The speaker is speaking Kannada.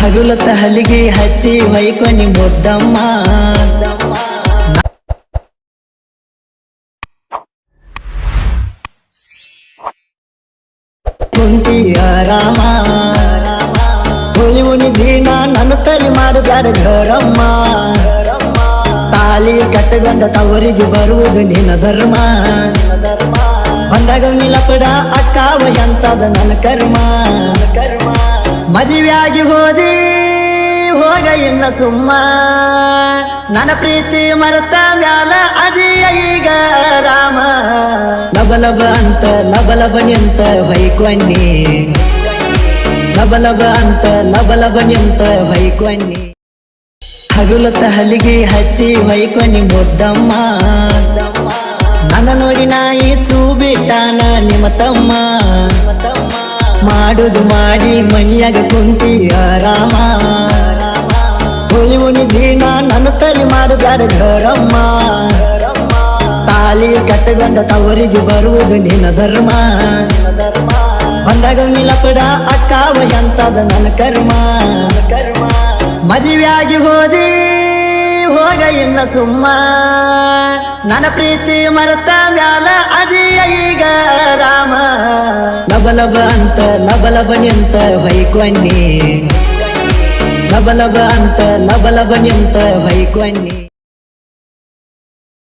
ಹಗುಲತ ಹಲಿಗೆ ಹಚ್ಚಿ ಹೊಯ್ಕೊನಿ ಮುದ್ದಮ್ಮ. ಕುಂತಿ ರಾಮ. ಹುಳಿ ಉಣಿ ನನ್ನ ತಲೆ ಮಾಡು ಬ್ಯಾಡ ಘರಮ್ಮ. ತಾಲಿ ಕಟ್ಟಗೊಂಡ ತವರಿಗೆ ಬರುವುದು ನಿನ್ನ ಧರ್ಮ. ಬಂದಾಗ ಮಿಲಪಡ ಅಕ್ಕಾವ ಎಂತದ ನನ್ನ ಕರ್ಮ. ಕರ್ಮ ಮದುವೆಯಾಗಿ ಹೋದಿ, ಹೋಗ ಇನ್ನ ಸುಮ್ಮ. ನನ್ನ ಪ್ರೀತಿ ಮರತ ಮ್ಯಾಲ ರಾಮ ಲಬ ಅಂತ ಲಬ ನಿಂತ ಹೊಯ್ಕೊಂಡಿ ಲಬ ಲಬ ಅಂತ ಲಬ ನಿಂತ ಹೊಯ್ಕೊಂಡಿ ಹಗುಲತ ಹಲಿಗೆ ಹಚ್ಚಿ ವೈಕ್ವಣ್ಣಿ ಮುದ್ದಮ್ಮ. ನನ್ನ ನೋಡಿ ನಾಯಿ ಚೂ ಬಿಟ್ಟಾನ ನಿಮ್ಮ ತಮ್ಮ. ಮಾಡುದು ಮಾಡಿ ಮನಿಯಾಗ ಕುಂತಿ ಆರಾಮ. ಹುಳಿ ಉಣಿದಿ ನನ್ನ ತಲೆ ಮಾಡು ಘರಮ್ಮ. ಕಟ್ಟಗೊಂಡ ತವರಿಗೆ ಬರುವುದು ನಿನ್ನ ಧರ್ಮ. ಬಂದಾಗ ಮಿಲಪಡ ಅಕ್ಕಾವ ಎಂತದ ನನ್ನ ಕರ್ಮ. ಕರ್ಮ ಮದುವೆಯಾಗಿ ಹೋದಿ, ಹೋಗ ಇನ್ನ ಸುಮ್ಮ. ನನ್ನ ಪ್ರೀತಿ ಮರತ ಮ್ಯಾಲ ಅದಿಯ ಈಗ ರಾಮ. ಲಬ ಲಬ ಅಂತ, ಲಬ ಲಬ ನಿಂತ ಹೊಯ್ಕೊಂಡಿ ಲಬ ಲಬ ಅಂತ, ಲಬ ಲಬ ನಿಂತ ಹೊಯ್ಕೊಂಡಿ